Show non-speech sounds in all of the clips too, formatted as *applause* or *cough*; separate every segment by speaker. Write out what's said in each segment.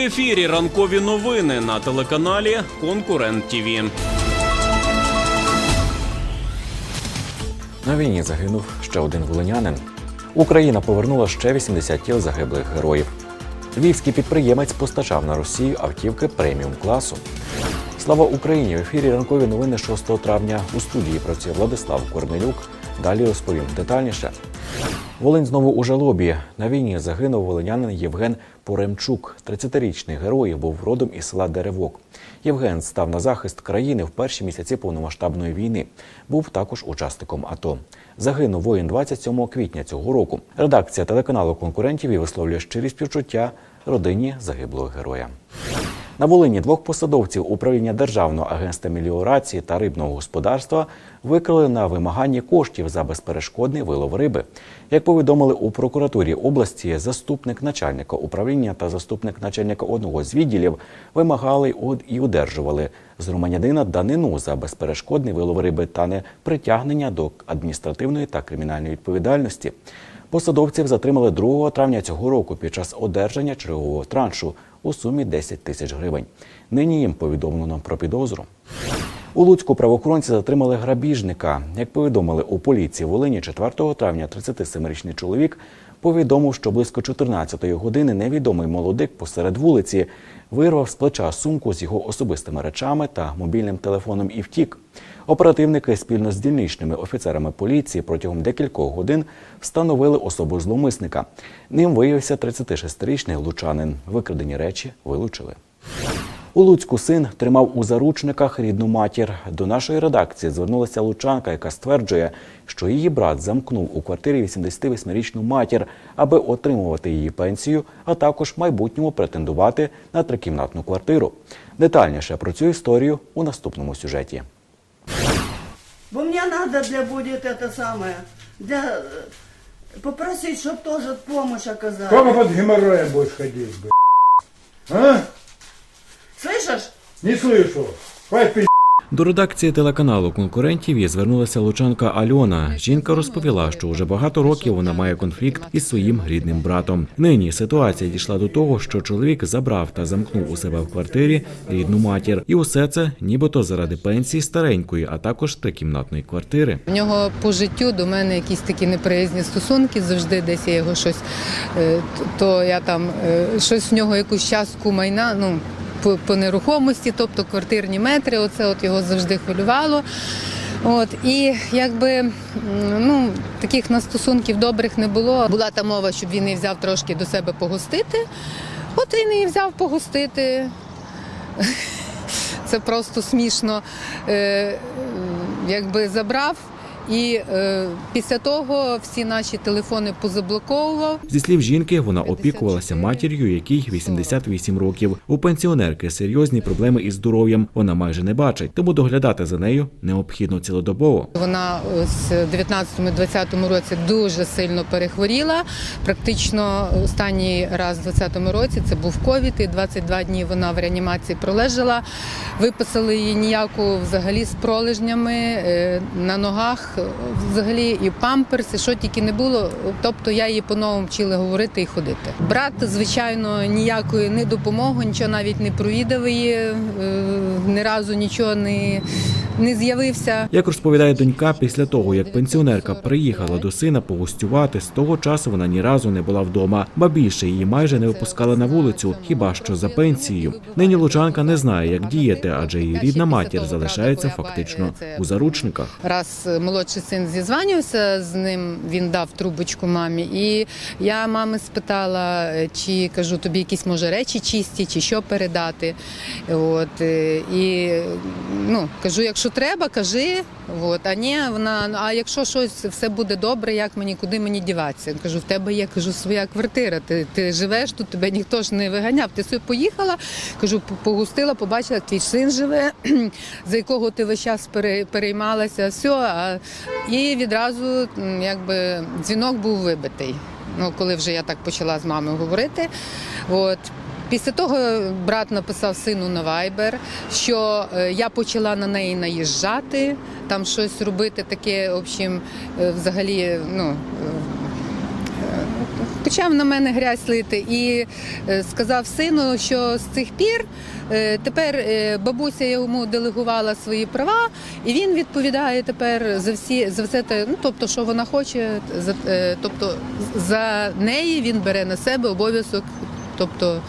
Speaker 1: Ефірі ранкові новини на телеканалі Конкурент ТІВІ.
Speaker 2: На війні загинув ще один волинянин. Україна повернула ще 80 тіл загиблих героїв. Львівський підприємець постачав на Росію автівки преміум класу. Слава Україні! В ефірі ранкові новини 6 травня у студії працює Владислав Корнелюк. Далі розповім детальніше. Волинь знову у жалобі. На війні загинув волинянин Євген Поремчук. 30-річний герой був родом із села Деревок. Євген став на захист країни в перші місяці повномасштабної війни. Був також учасником АТО. Загинув воїн 27 квітня цього року. Редакція телеканалу конкурентів і висловлює щирі співчуття родині загиблого героя. На Волині двох посадовців управління Державного агентства меліорації та рибного господарства викрили на вимаганні коштів за безперешкодний вилов риби. Як повідомили у прокуратурі області, заступник начальника управління та заступник начальника одного з відділів вимагали і одержували з громадянина данину за безперешкодний вилов риби та не притягнення до адміністративної та кримінальної відповідальності. Посадовців затримали 2 травня цього року під час одержання чергового траншу у сумі 10 тисяч гривень. Нині їм повідомлено про підозру. У Луцьку правоохоронці затримали грабіжника. Як повідомили у поліції Волині 4 травня 37-річний чоловік повідомив, що близько 14-ї години невідомий молодик посеред вулиці вирвав з плеча сумку з його особистими речами та мобільним телефоном і втік. Оперативники спільно з дільничними офіцерами поліції протягом декількох годин встановили особу зловмисника. Ним виявився 36-річний лучанин. Викрадені речі вилучили. У Луцьку син тримав у заручниках рідну матір. До нашої редакції звернулася лучанка, яка стверджує, що її брат замкнув у квартирі 88-річну матір, аби отримувати її пенсію, а також майбутньому претендувати на трикімнатну квартиру. Детальніше про цю історію у наступному сюжеті
Speaker 3: Бо мне надо для будет это самое, для э, попросить, чтобы тоже помощь оказали.
Speaker 4: Сколько под геморроем будешь ходить, блядь? А?
Speaker 3: Слышишь?
Speaker 4: Не слышу. Хватит пи***.
Speaker 2: До редакції телеканалу конкурентів і звернулася лучанка Альона. Жінка розповіла, що вже багато років вона має конфлікт із своїм рідним братом. Нині ситуація дійшла до того, що чоловік забрав та замкнув у себе в квартирі рідну матір, і усе це нібито заради пенсії старенької, а також трикімнатної квартири.
Speaker 5: В нього по життю до мене якісь такі неприязні стосунки. Завжди десь я його щось, е, то я там е, щось в нього якусь частку майна. Ну по, по нерухомості, тобто квартирні метри. Оце от його завжди хвилювало. От і якби ну таких на стосунків добрих не було. Була та мова, щоб він її взяв трошки до себе погостити. От він її взяв погостити. *laughs* Це просто смішно. Е, якби забрав. І е, після того всі наші телефони позаблоковував.
Speaker 2: Зі слів жінки, вона опікувалася матір'ю, якій 88 років. У пенсіонерки серйозні проблеми із здоров'ям. Вона майже не бачить, тому доглядати за нею необхідно цілодобово.
Speaker 5: Вона з 19-20 році дуже сильно перехворіла. Практично останній раз в 20-му році це був ковід, і 22 дні вона в реанімації пролежала. Виписали її ніяку взагалі з пролежнями е, на ногах, взагалі і памперси, що тільки не було. Тобто я її по-новому вчила говорити і ходити. Брат, звичайно, ніякої не допомоги, нічого навіть не провідав її, е, ні разу нічого не, не з'явився.
Speaker 2: Як розповідає донька, після того як пенсіонерка приїхала до сина погостювати, з того часу вона ні разу не була вдома, ба більше її майже не випускали на вулицю, хіба що за пенсією. Нині лучанка не знає, як діяти, адже її рідна матір залишається фактично у заручниках.
Speaker 5: Раз е, молодший син зізванювався з ним, він дав трубочку мамі. І я мами спитала, е, чи кажу, тобі якісь може речі чисті, чи що передати. От е, і ну кажу, якщо треба, кажи. От, а ні, вона, «Ну, а якщо щось все буде добре, як мені, куди мені діватися? Кажу, в тебе є кажу, своя квартира. Ти, ти живеш тут, тебе ніхто ж не виганяв. Ти собі поїхала, кажу, погустила, побачила, твій син живе, *clears throat* за якого ти весь час переймалася. Все, а і відразу якби дзвінок був вибитий. Ну, коли вже я так почала з мамою говорити. От. Після того брат написав сину на Viber, що е, я почала на неї наїжджати, там щось робити таке, в общем, е, взагалі, ну. е, почав на мене грязь лити і сказав сину, що з цих пір тепер бабуся йому делегувала свої права, і він відповідає тепер за всі за все те, ну тобто, що вона хоче, за тобто за неї він бере на себе обов'язок. Тобто,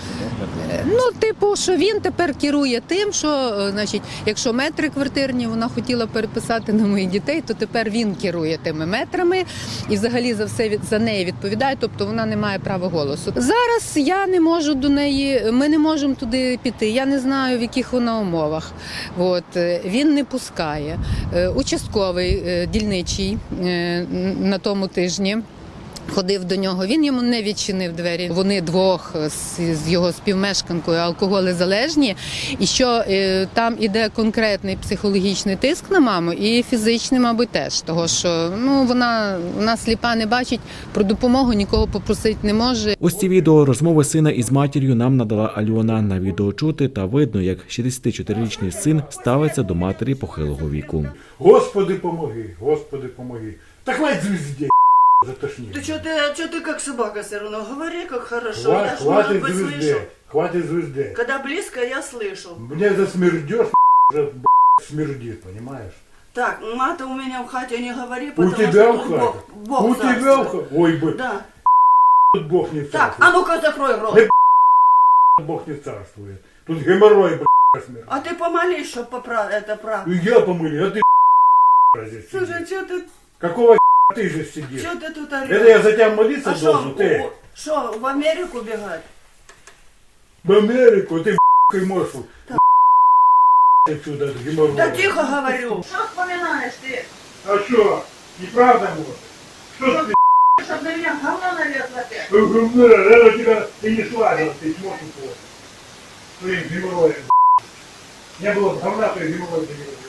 Speaker 5: е, ну, типу, що він тепер керує тим, що, е, значить, якщо метри квартирні вона хотіла переписати на моїх дітей, то тепер він керує тими метрами і взагалі за все за неї відповідає. Тобто вона не має права голосу. Зараз я не можу до неї, ми не можемо туди піти. Я не знаю, в яких вона умовах. От е, він не пускає. Участковий дільничий на тому тижні. Ходив до нього, він йому не відчинив двері. Вони двох з, його співмешканкою алкоголезалежні, і що е, там іде конкретний психологічний тиск на маму, і фізичний, мабуть, теж. Того що ну вона, вона сліпа не бачить, про допомогу нікого попросити не може.
Speaker 2: Ось ці відео розмови сина із матір'ю нам надала Альона. На відео чути та видно, як 64-річний син ставиться до матері похилого віку.
Speaker 4: Господи, помоги, Господи, помоги. Так хватит звезде, затошнил.
Speaker 3: Ты что ты, что ты как собака все равно? Говори как хорошо.
Speaker 4: Хва-
Speaker 3: я ж, может
Speaker 4: хватит
Speaker 3: быть, слышу.
Speaker 4: звезде, хватит звезде.
Speaker 3: Когда близко, я слышу.
Speaker 4: Мне засмердешь, уже б***ь, смердит, понимаешь?
Speaker 3: Так, мата у меня в хате не говори,
Speaker 4: У
Speaker 3: потому
Speaker 4: тебя
Speaker 3: что
Speaker 4: в
Speaker 3: тут
Speaker 4: хате?
Speaker 3: Бог, Бог
Speaker 4: У тебя в
Speaker 3: царствует.
Speaker 4: хате? Ой, бы,
Speaker 3: Да.
Speaker 4: тут Бог не
Speaker 3: Так,
Speaker 4: царствует.
Speaker 3: а ну-ка закрой рот.
Speaker 4: Да. Бог не царствует. Тут геморрой, б***ь, смерть.
Speaker 3: А ты помолись, чтобы поправить это правда.
Speaker 4: И я помыли, а ты б***ь, здесь
Speaker 3: Слушай,
Speaker 4: сидишь.
Speaker 3: что ты,
Speaker 4: Какого ты же сидишь?
Speaker 3: что ты тут
Speaker 4: Это я за тебя молиться
Speaker 3: А что,
Speaker 4: должен, ты?
Speaker 3: что, в Америку бегать?
Speaker 4: В Америку, ты б***ь, можешь. б***ь, Отсюда, от геморроя.
Speaker 3: Да тихо говорю. Что вспоминаешь ты?
Speaker 4: А что, неправда может? Что ты,
Speaker 3: Чтоб на меня говно налезло опять.
Speaker 4: говно, это тебя ты не славила, ты сможешь плохо. Своим геморроем, б***ь. Не было бы говна, то и геморрой бы не разрубило.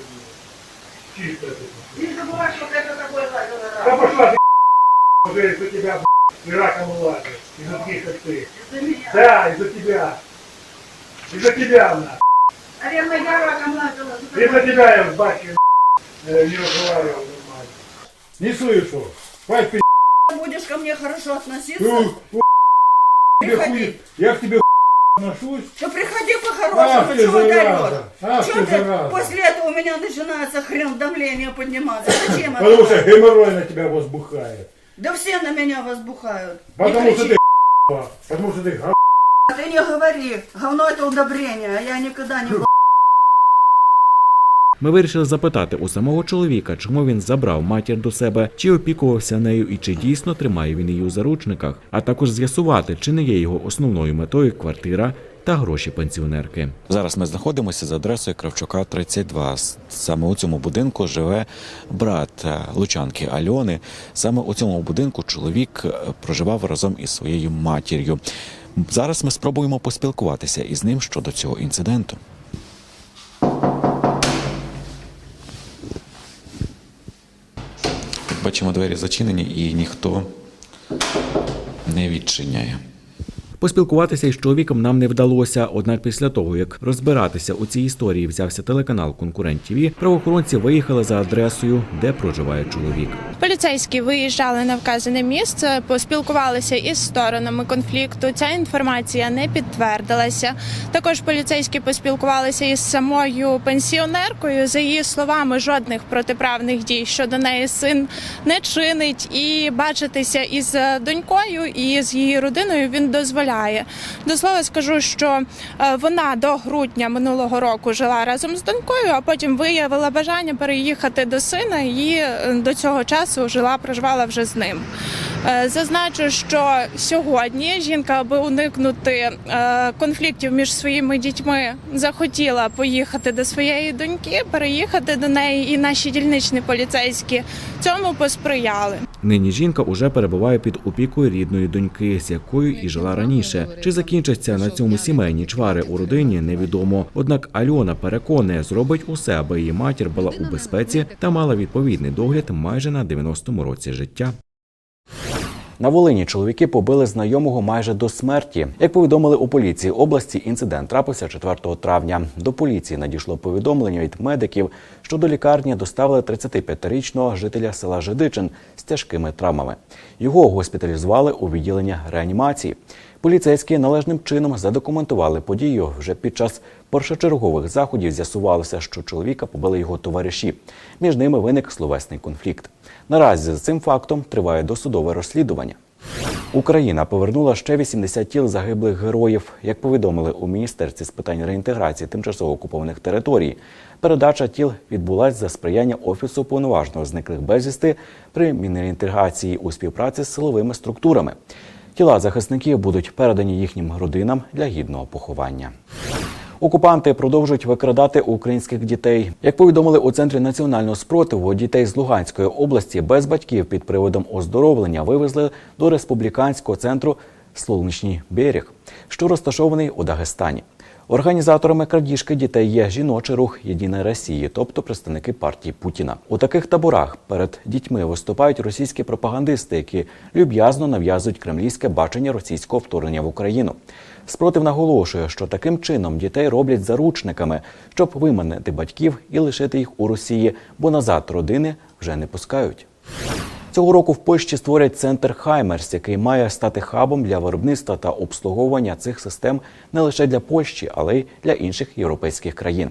Speaker 4: Чисто это.
Speaker 3: Не забывай, что это такое
Speaker 4: Да
Speaker 3: заговора.
Speaker 4: пошла ты, *laughs* уже из-за тебя, *laughs* и раком лазит. Из-за таких, как ты.
Speaker 3: Из-за меня.
Speaker 4: Да, из-за тебя. Из-за тебя она.
Speaker 3: Наверное, я раком лазила.
Speaker 4: Из-за тебя я с батькой *laughs* э, не разговаривал нормально. Не слышу. Хватит пи***.
Speaker 3: Будешь ко мне хорошо относиться,
Speaker 4: Ну, у, тебе хуй- Я к тебе отношусь.
Speaker 3: то приходи
Speaker 4: Ах
Speaker 3: по-хорошему.
Speaker 4: ты,
Speaker 3: Чего ты
Speaker 4: зараза.
Speaker 3: орешь?
Speaker 4: Ах
Speaker 3: Чего
Speaker 4: ты,
Speaker 3: ты?
Speaker 4: зараза.
Speaker 3: После этого у меня начинается хрен давление подниматься. Зачем
Speaker 4: Потому
Speaker 3: это?
Speaker 4: что геморрой на тебя возбухает.
Speaker 3: Да все на меня возбухают. Не
Speaker 4: Потому что
Speaker 3: кричи.
Speaker 4: ты *laughs* Потому что ты га-
Speaker 3: А Ты не говори. Говно это удобрение, а я никогда не была. *laughs*
Speaker 2: Ми вирішили запитати у самого чоловіка, чому він забрав матір до себе, чи опікувався нею і чи дійсно тримає він її у заручниках, а також з'ясувати, чи не є його основною метою квартира та гроші пенсіонерки.
Speaker 6: Зараз ми знаходимося за адресою Кравчука 32. С- Саме у цьому будинку живе брат е, Лучанки Альони. Саме у цьому будинку чоловік е, проживав разом із своєю матір'ю. Зараз ми спробуємо поспілкуватися із ним щодо цього інциденту. Бачимо, двері зачинені і ніхто не відчиняє.
Speaker 2: Поспілкуватися із чоловіком нам не вдалося. Однак, після того як розбиратися у цій історії взявся телеканал Конкурент ТВ, правоохоронці виїхали за адресою, де проживає чоловік.
Speaker 7: Поліцейські виїжджали на вказане місце, поспілкувалися із сторонами конфлікту. Ця інформація не підтвердилася. Також поліцейські поспілкувалися із самою пенсіонеркою. За її словами, жодних протиправних дій щодо неї син не чинить, і бачитися із донькою і з її родиною він дозволяє. До слова скажу, що е, вона до грудня минулого року жила разом з донькою, а потім виявила бажання переїхати до сина і е, до цього часу жила, проживала вже з ним. Е, Зазначу, що сьогодні жінка, аби уникнути е, конфліктів між своїми дітьми, захотіла поїхати до своєї доньки, переїхати до неї, і наші дільничні поліцейські цьому посприяли.
Speaker 2: Нині жінка уже перебуває під опікою рідної доньки, з якою і жила раніше. Чи закінчаться на цьому сімейні чвари у родині, невідомо. Однак Альона переконує, зробить усе, аби її матір була у безпеці та мала відповідний догляд майже на 90-му році життя. На Волині чоловіки побили знайомого майже до смерті. Як повідомили у поліції області, інцидент трапився 4 травня. До поліції надійшло повідомлення від медиків, що до лікарні доставили 35-річного жителя села Жидичин з тяжкими травмами. Його госпіталізували у відділення реанімації. Поліцейські належним чином задокументували подію. Вже під час першочергових заходів з'ясувалося, що чоловіка побили його товариші. Між ними виник словесний конфлікт. Наразі за цим фактом триває досудове розслідування. Україна повернула ще 80 тіл загиблих героїв. Як повідомили у міністерстві з питань реінтеграції тимчасово окупованих територій, передача тіл відбулася за сприяння офісу повноважного зниклих безвісти при мінреінтеграції у співпраці з силовими структурами. Тіла захисників будуть передані їхнім родинам для гідного поховання. Окупанти продовжують викрадати українських дітей. Як повідомили у центрі національного спротиву, дітей з Луганської області без батьків під приводом оздоровлення вивезли до республіканського центру Солнечний берег, що розташований у Дагестані. Організаторами крадіжки дітей є жіночий рух Єдиної Росії, тобто представники партії Путіна. У таких таборах перед дітьми виступають російські пропагандисти, які люб'язно нав'язують кремлівське бачення російського вторгнення в Україну. Спротив наголошує, що таким чином дітей роблять заручниками, щоб виманити батьків і лишити їх у Росії, бо назад родини вже не пускають. Цього року в Польщі створять центр Хаймерс, який має стати хабом для виробництва та обслуговування цих систем не лише для Польщі, але й для інших європейських країн.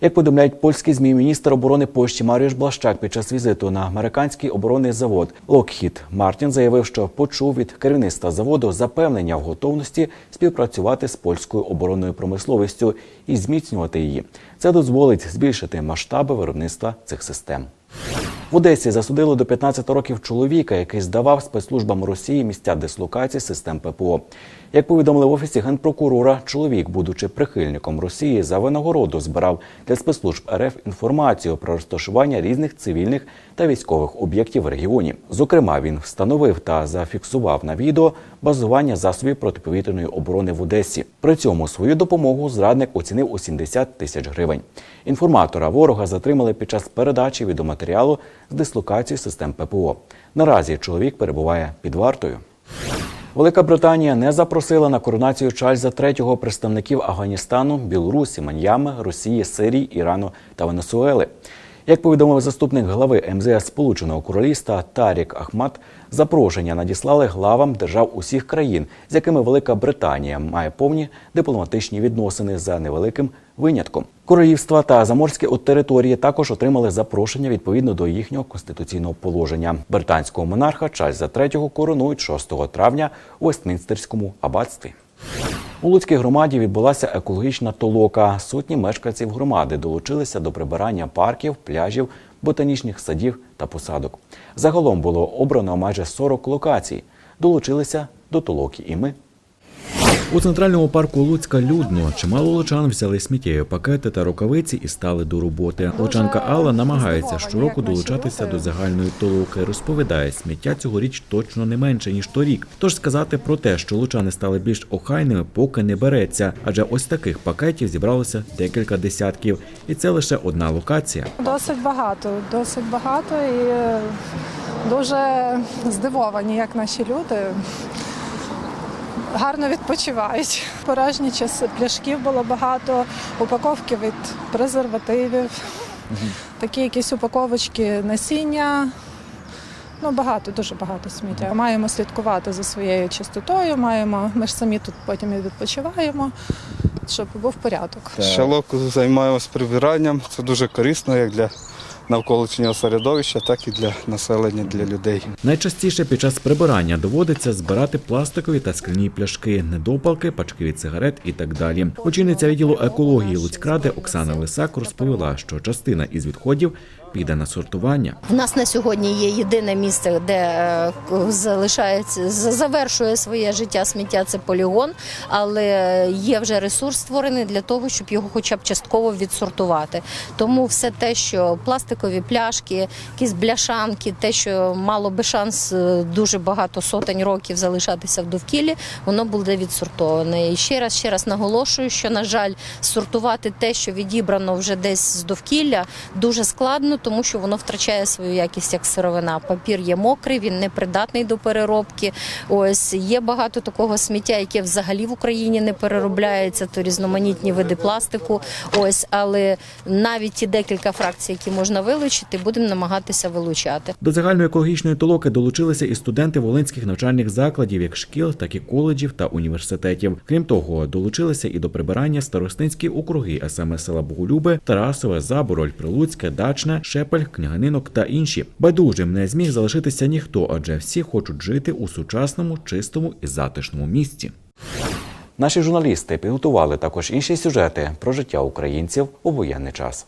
Speaker 2: Як повідомляють польські змі, міністр оборони Польщі Маріуш Блащак під час візиту на американський оборонний завод Локхід Мартін заявив, що почув від керівництва заводу запевнення в готовності співпрацювати з польською оборонною промисловістю і зміцнювати її. Це дозволить збільшити масштаби виробництва цих систем. В Одесі засудили до 15 років чоловіка, який здавав спецслужбам Росії місця дислокації систем ППО. Як повідомили в офісі генпрокурора, чоловік, будучи прихильником Росії, за винагороду збирав для спецслужб РФ інформацію про розташування різних цивільних та військових об'єктів в регіоні. Зокрема, він встановив та зафіксував на відео базування засобів протиповітряної оборони в Одесі. При цьому свою допомогу зрадник оцінив у 70 тисяч гривень. Інформатора ворога затримали під час передачі відеоматеріалу з дислокації систем ППО. Наразі чоловік перебуває під вартою. Велика Британія не запросила на коронацію Чарльза III представників Афганістану, Білорусі, Маньями, Росії, Сирії, Ірану та Венесуели. Як повідомив заступник глави МЗС Сполученого Королівства Тарік Ахмат, запрошення надіслали главам держав усіх країн, з якими Велика Британія має повні дипломатичні відносини за невеликим винятком. Королівства та заморські от території також отримали запрошення відповідно до їхнього конституційного положення. Британського монарха Чарльза III коронують 6 травня у Вестмінстерському аббатстві. У Луцькій громаді відбулася екологічна толока. Сотні мешканців громади долучилися до прибирання парків, пляжів, ботанічних садів та посадок. Загалом було обрано майже 40 локацій. Долучилися до толоки і ми.
Speaker 6: У центральному парку Луцька людно чимало лучан взяли сміттєві пакети та рукавиці і стали до роботи. Лучанка Алла намагається щороку долучатися до загальної толоки. Розповідає, сміття цьогоріч точно не менше ніж торік. Тож сказати про те, що лучани стали більш охайними, поки не береться. Адже ось таких пакетів зібралося декілька десятків, і це лише одна локація.
Speaker 8: Досить багато, досить багато і е, дуже здивовані, як наші люди гарно відпочивають. Порожні часи пляшків було багато, упаковки від презервативів, такі якісь упаковочки насіння. Ну, багато, дуже багато сміття. Маємо слідкувати за своєю чистотою, маємо, ми ж самі тут потім і відпочиваємо, щоб був порядок.
Speaker 9: Щороку займаємось прибиранням. Це дуже корисно як для навколишнього середовища, так і для населення, для людей.
Speaker 6: Найчастіше під час прибирання доводиться збирати пластикові та скляні пляшки, недопалки, пачки від сигарет і так далі. Очільниця відділу екології Луцькради Оксана Лисак розповіла, що частина із відходів піде на сортування.
Speaker 10: У нас на сьогодні є єдине місце, де е, залишається завершує своє життя сміття. Це полігон, але є вже ресурс створений для того, щоб його хоча б частково відсортувати. Тому все те, що пластикові пляшки, якісь бляшанки, те, що мало би шанс е, дуже багато сотень років залишатися в довкіллі, воно буде відсортоване. І ще раз ще раз наголошую, що на жаль, сортувати те, що відібрано вже десь з довкілля, дуже складно. Причину, тому що воно втрачає свою якість як сировина. Папір є мокрий, він не придатний до переробки. Ось є багато такого сміття, яке взагалі в Україні не переробляється, то різноманітні види пластику. Ось, але навіть ті декілька фракцій, які можна вилучити, будемо намагатися вилучати.
Speaker 6: До загальної екологічної толоки долучилися і студенти волинських навчальних закладів, як шкіл, так і коледжів та університетів. Крім того, долучилися і до прибирання старостинські округи, а саме села Боголюбе, Тарасове, Забороль, Прилуцьке, Дачне, Шепель, княгининок та інші. Байдужим не зміг залишитися ніхто, адже всі хочуть жити у сучасному, чистому і затишному місті.
Speaker 2: Наші журналісти підготували також інші сюжети про життя українців у воєнний час.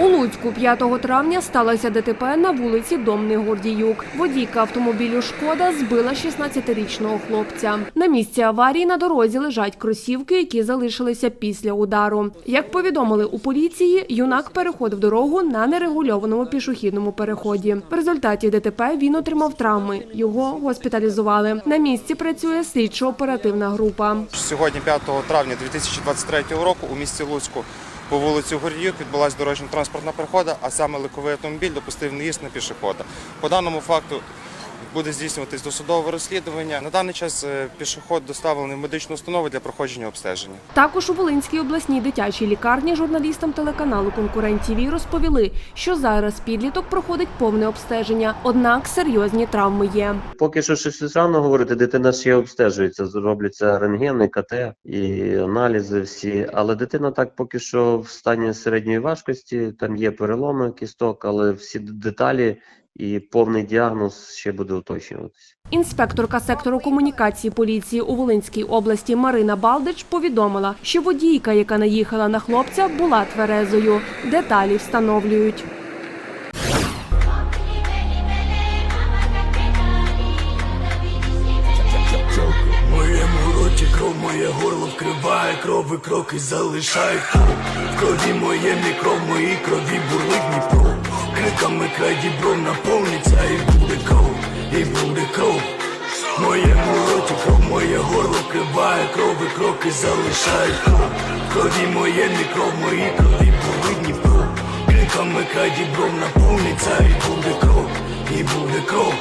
Speaker 11: У Луцьку 5 травня сталося ДТП на вулиці Домний Гордіюк. Водійка автомобілю Шкода збила 16-річного хлопця. На місці аварії на дорозі лежать кросівки, які залишилися після удару. Як повідомили у поліції, юнак переходив дорогу на нерегульованому пішохідному переході. В результаті ДТП він отримав травми. Його госпіталізували. На місці працює слідчо-оперативна група.
Speaker 12: Сьогодні, 5 травня 2023 року, у місті Луцьку по вулиці Гордіюк відбулася дорожньо-транспортна пригода, а саме легковий автомобіль допустив наїзд на пішохода. По даному факту буде здійснюватись досудове розслідування. На даний час е, пішоход доставлений в медичну установу для проходження обстеження.
Speaker 11: Також у Волинській обласній дитячій лікарні журналістам телеканалу Конкурент ТІВІ розповіли, що зараз підліток проходить повне обстеження, однак серйозні травми є.
Speaker 13: Поки що щось рано говорити, дитина ще обстежується, зробляться рентгени, КТ і аналізи всі. Але дитина так поки що в стані середньої важкості, там є переломи кісток, але всі деталі і повний діагноз ще буде уточнюватися.
Speaker 11: Інспекторка сектору комунікації поліції у Волинській області Марина Балдич повідомила, що водійка, яка наїхала на хлопця, була тверезою. Деталі встановлюють.
Speaker 14: Моє горло вкриває кров і кроки залишає. В крові моє мікров, моїй крові бурлик Дніпро. Криками край дібров наповниться і буде кров, і буде кров. Моєму роті кров моє горло вкриває кров і кроки залишає. В крові моє мікров, моїй крові бурлик Дніпро. Криками край дібров наповниться і буде кров, і буде кров.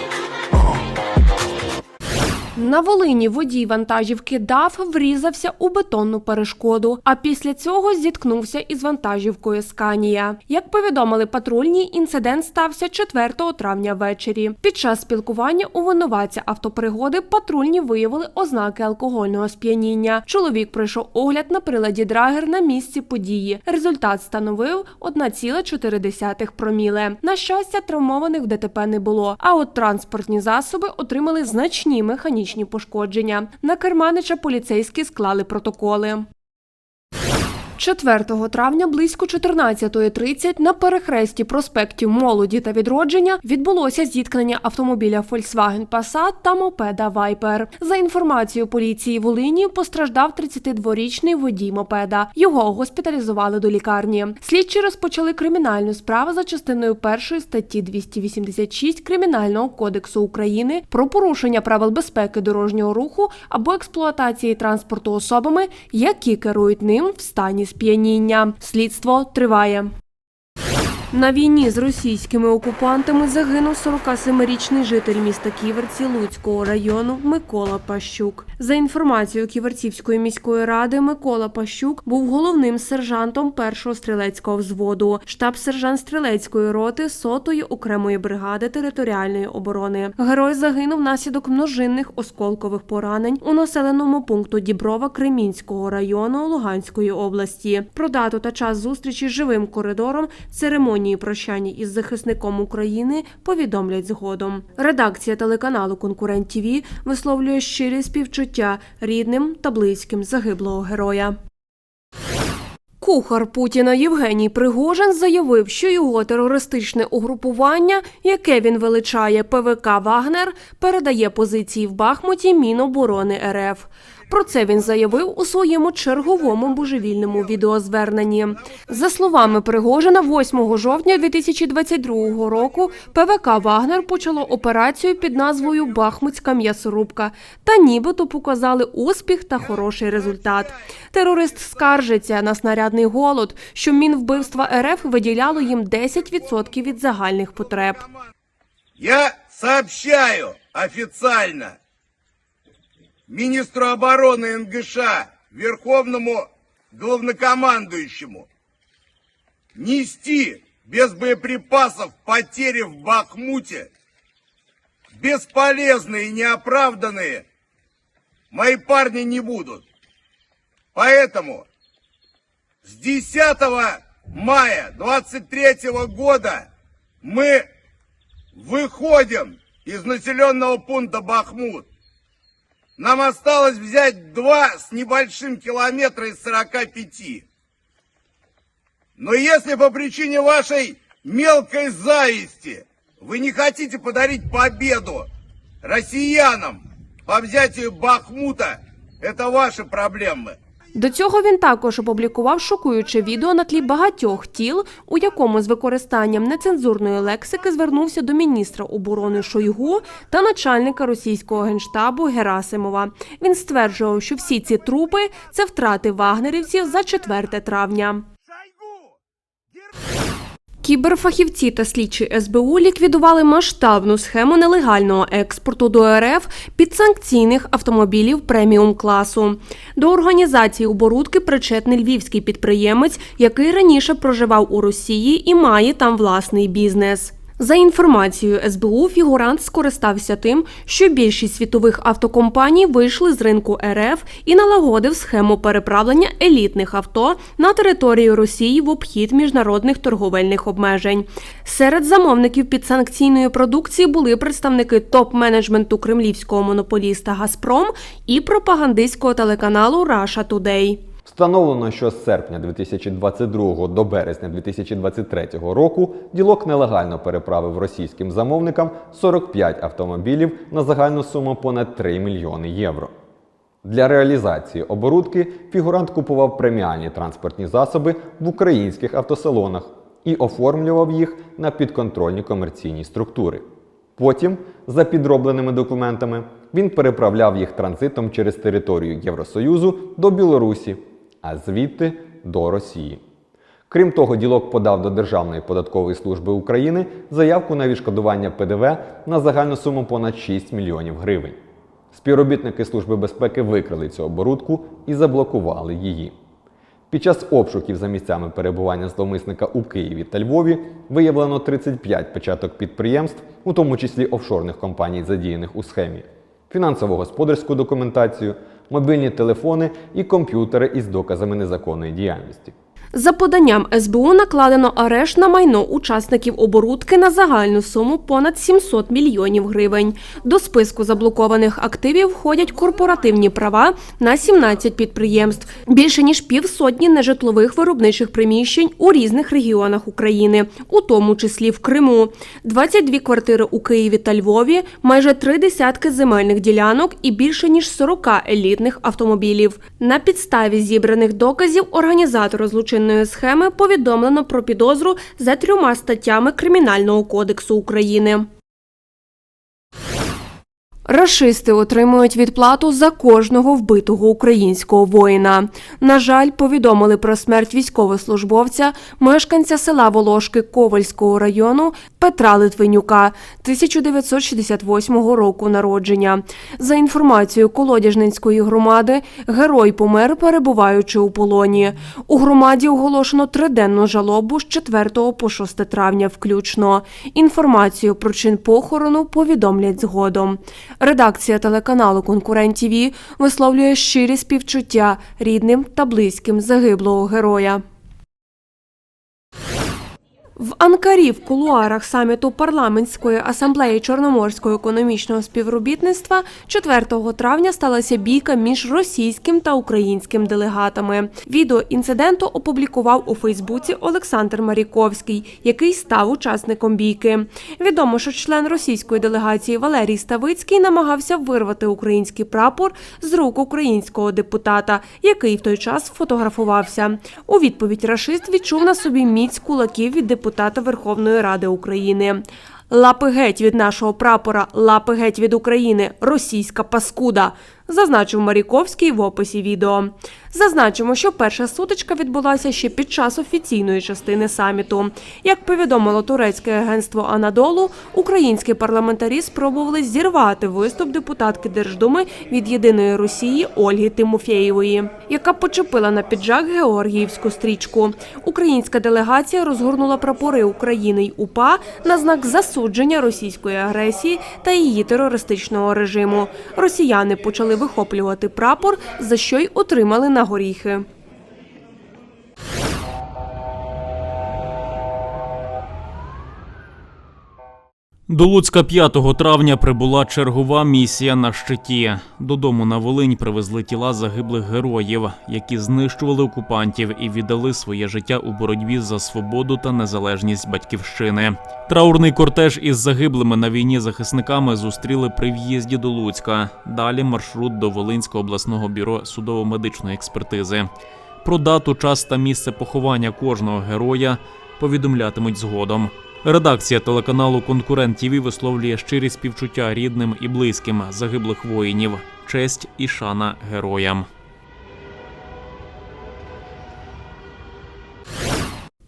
Speaker 11: На Волині водій вантажівки ДАФ врізався у бетонну перешкоду, а після цього зіткнувся із вантажівкою Сканія. Як повідомили патрульні, інцидент стався 4 травня ввечері. Під час спілкування у винуватця автопригоди патрульні виявили ознаки алкогольного сп'яніння. Чоловік пройшов огляд на приладі драгер на місці події. Результат становив 1,4 проміле. На щастя, травмованих в ДТП не було. А от транспортні засоби отримали значні механічні пошкодження. На керманича поліцейські склали протоколи. 4 травня близько 14.30 на перехресті проспектів Молоді та Відродження відбулося зіткнення автомобіля Volkswagen Passat та мопеда Viper. За інформацією поліції Волині, постраждав 32-річний водій мопеда. Його госпіталізували до лікарні. Слідчі розпочали кримінальну справу за частиною першої статті 286 Кримінального кодексу України про порушення правил безпеки дорожнього руху або експлуатації транспорту особами, які керують ним в стані сп'яніння. Слідство триває. На війні з російськими окупантами загинув 47-річний житель міста Ківерці Луцького району Микола Пащук. За інформацією Ківерцівської міської ради, Микола Пащук був головним сержантом першого стрілецького взводу, штаб-сержант стрілецької роти сотої окремої бригади територіальної оборони. Герой загинув внаслідок множинних осколкових поранень у населеному пункту Діброва Кремінського району Луганської області. Про дату та час зустрічі з живим коридором церемонії прощання із захисником України повідомлять згодом. Редакція телеканалу Конкурент ТІВІ висловлює щирі співчуття рідним та близьким загиблого героя. Кухар Путіна Євгеній Пригожин заявив, що його терористичне угрупування, яке він величає ПВК Вагнер, передає позиції в Бахмуті Міноборони РФ. Про це він заявив у своєму черговому божевільному відеозверненні. За словами Пригожина, 8 жовтня 2022 року ПВК Вагнер почало операцію під назвою Бахмутська м'ясорубка та нібито показали успіх та хороший результат. Терорист скаржиться на снарядний голод, що Мінвбивства РФ виділяло їм 10% від загальних потреб.
Speaker 15: Я сообщаю официально министру обороны НГШ, верховному главнокомандующему, нести без боеприпасов потери в Бахмуте, бесполезные неоправданные, мои парни не будут. Поэтому с 10 мая 23 года мы выходим из населенного пункта Бахмут. Нам осталось взять два с небольшим километра из 45. Но если по причине вашей мелкой зависти вы не хотите подарить победу россиянам по взятию Бахмута, это ваши проблемы.
Speaker 11: До цього він також опублікував шокуюче відео на тлі багатьох тіл, у якому з використанням нецензурної лексики звернувся до міністра оборони Шойгу та начальника російського генштабу Герасимова. Він стверджував, що всі ці трупи це втрати вагнерівців за 4 травня. Кіберфахівці та слідчі СБУ ліквідували масштабну схему нелегального експорту до РФ підсанкційних автомобілів преміум класу. До організації оборудки причетний львівський підприємець, який раніше проживав у Росії і має там власний бізнес. За інформацією СБУ, фігурант скористався тим, що більшість світових автокомпаній вийшли з ринку РФ і налагодив схему переправлення елітних авто на територію Росії в обхід міжнародних торговельних обмежень. Серед замовників підсанкційної продукції були представники топ-менеджменту кремлівського монополіста Газпром і пропагандистського телеканалу Russia Today.
Speaker 16: Встановлено, що з серпня 2022 до березня 2023 року ділок нелегально переправив російським замовникам 45 автомобілів на загальну суму понад 3 мільйони євро. Для реалізації оборудки фігурант купував преміальні транспортні засоби в українських автосалонах і оформлював їх на підконтрольні комерційні структури. Потім, за підробленими документами, він переправляв їх транзитом через територію Євросоюзу до Білорусі, а звідти до Росії. Крім того, ділок подав до Державної податкової служби України заявку на відшкодування ПДВ на загальну суму понад 6 мільйонів гривень. Співробітники Служби безпеки викрили цю оборудку і заблокували її. Під час обшуків за місцями перебування зловмисника у Києві та Львові виявлено 35 печаток підприємств, у тому числі офшорних компаній, задіяних у схемі, фінансово-господарську документацію, мобільні телефони і комп'ютери із доказами незаконної діяльності.
Speaker 11: За поданням СБУ накладено арешт на майно учасників оборудки на загальну суму понад 700 мільйонів гривень. До списку заблокованих активів входять корпоративні права на 17 підприємств, більше ніж півсотні нежитлових виробничих приміщень у різних регіонах України, у тому числі в Криму, 22 квартири у Києві та Львові, майже три десятки земельних ділянок і більше ніж 40 елітних автомобілів. На підставі зібраних доказів організатори злочинної схеми повідомлено про підозру за трьома статтями Кримінального кодексу України. Рашисти отримують відплату за кожного вбитого українського воїна. На жаль, повідомили про смерть військовослужбовця, мешканця села Волошки Ковальського району Петра Литвинюка 1968 року народження. За інформацією Колодяжненської громади, герой помер, перебуваючи у полоні. У громаді оголошено триденну жалобу з 4 по 6 травня включно. Інформацію про чин похорону повідомлять згодом. Редакція телеканалу Конкурент ТВ висловлює щирі співчуття рідним та близьким загиблого героя. В Анкарі в кулуарах саміту парламентської асамблеї Чорноморського економічного співробітництва 4 травня сталася бійка між російським та українським делегатами. Відео інциденту опублікував у Фейсбуці Олександр Маріковський, який став учасником бійки. Відомо, що член російської делегації Валерій Ставицький намагався вирвати український прапор з рук українського депутата, який в той час фотографувався. У відповідь рашист відчув на собі міць кулаків від депутата Верховної Ради України. Лапи геть від нашого прапора, лапи геть від України, російська паскуда, зазначив Маріковський в описі відео. Зазначимо, що перша сутичка відбулася ще під час офіційної частини саміту. Як повідомило турецьке агентство Анадолу, українські парламентарі спробували зірвати виступ депутатки Держдуми від єдиної Росії Ольги Тимофєєвої, яка почепила на піджак Георгіївську стрічку. Українська делегація розгорнула прапори України й УПА на знак засудження російської агресії та її терористичного режиму. Росіяни почали вихоплювати прапор, за що й отримали на горіхи.
Speaker 1: До Луцька 5 травня прибула чергова місія на щиті. Додому на Волинь привезли тіла загиблих героїв, які знищували окупантів і віддали своє життя у боротьбі за свободу та незалежність батьківщини. Траурний кортеж із загиблими на війні захисниками зустріли при в'їзді до Луцька. Далі маршрут до Волинського обласного бюро судово-медичної експертизи. Про дату, час та місце поховання кожного героя повідомлятимуть згодом. Редакція телеканалу Конкурент ТІВІ висловлює щирі співчуття рідним і близьким загиблих воїнів, честь і шана героям.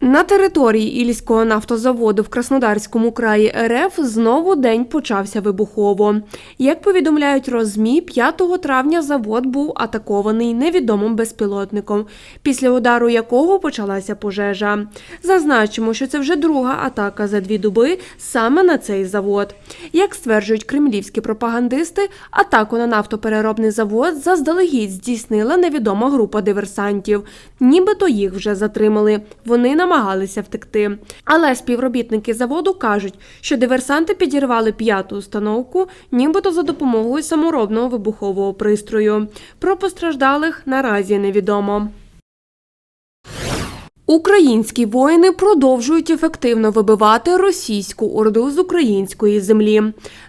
Speaker 11: На території Ільського нафтозаводу в Краснодарському краї РФ знову день почався вибухово. Як повідомляють розмі, 5 травня завод був атакований невідомим безпілотником, після удару якого почалася пожежа. Зазначимо, що це вже друга атака за дві доби саме на цей завод. Як стверджують кремлівські пропагандисти, атаку на нафтопереробний завод заздалегідь здійснила невідома група диверсантів. Нібито їх вже затримали. Вони намагалися втекти. Але співробітники заводу кажуть, що диверсанти підірвали п'яту установку, нібито за допомогою саморобного вибухового пристрою. Про постраждалих наразі невідомо. Українські воїни продовжують ефективно вибивати російську орду з української землі.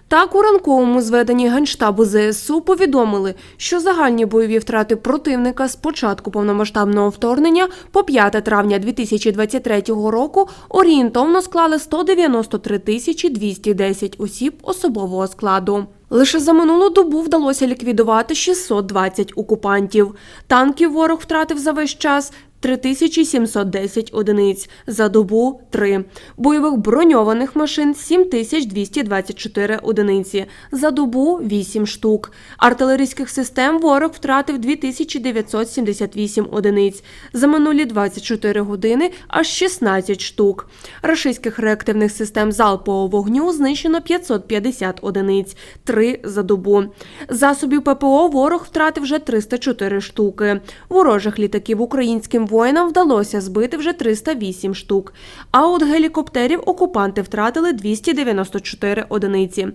Speaker 11: Так, у ранковому зведенні Генштабу ЗСУ повідомили, що загальні бойові втрати противника з початку повномасштабного вторгнення по 5 травня 2023 року орієнтовно склали 193 тисячі 210 осіб особового складу. Лише за минулу добу вдалося ліквідувати 620 окупантів. Танків ворог втратив за весь час 3710 одиниць, за добу 3. Бойових броньованих машин 7224 одиниці, за добу 8 штук. Артилерійських систем ворог втратив 2978 одиниць, за минулі 24 години аж 16 штук. Рашистських реактивних систем залпового вогню знищено 550 одиниць, 3 за добу. Засобів ППО ворог втратив вже 304 штуки. Ворожих літаків українським воїнам вдалося збити вже 308 штук. А от гелікоптерів окупанти втратили 294 одиниці.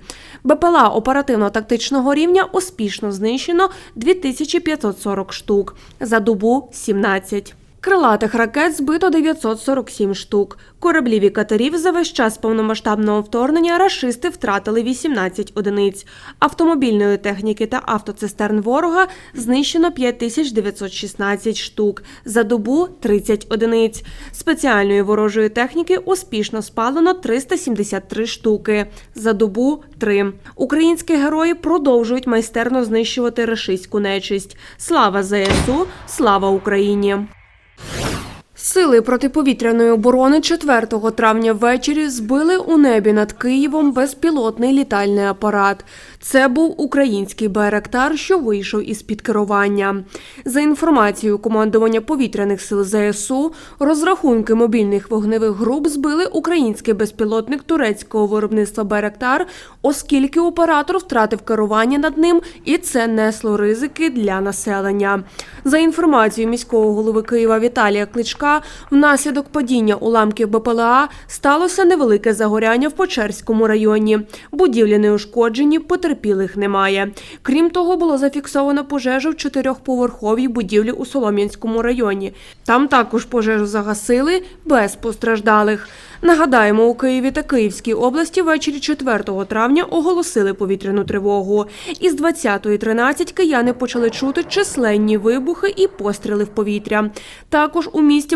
Speaker 11: БПЛА оперативно-тактичного рівня успішно знищено 2540 штук, за добу 17. Крилатих ракет збито 947 штук. Кораблів і катерів за весь час повномасштабного вторгнення рашисти втратили 18 одиниць. Автомобільної техніки та автоцистерн ворога знищено 5916 штук. За добу 30 одиниць. Спеціальної ворожої техніки успішно спалено 373 штуки. За добу 3. Українські герої продовжують майстерно знищувати рашистську нечисть. Слава ЗСУ! Слава Україні! Сили протиповітряної оборони 4 травня ввечері збили у небі над Києвом безпілотний літальний апарат. Це був український байрактар, що вийшов із під керування. За інформацією командування повітряних сил ЗСУ, розрахунки мобільних вогневих груп збили український безпілотник турецького виробництва Байрактар, оскільки оператор втратив керування над ним, і це несло ризики для населення. За інформацією міського голови Києва Віталія Кличка, Внаслідок падіння уламків БПЛА сталося невелике загоряння в Почерському районі. Будівлі не ушкоджені, потерпілих немає. Крім того, було зафіксовано пожежу в чотирьохповерховій будівлі у Солом'янському районі. Там також пожежу загасили без постраждалих. Нагадаємо, у Києві та Київській області ввечері 4 травня оголосили повітряну тривогу. Із 20.13 кияни почали чути численні вибухи і постріли в повітря. Також у місті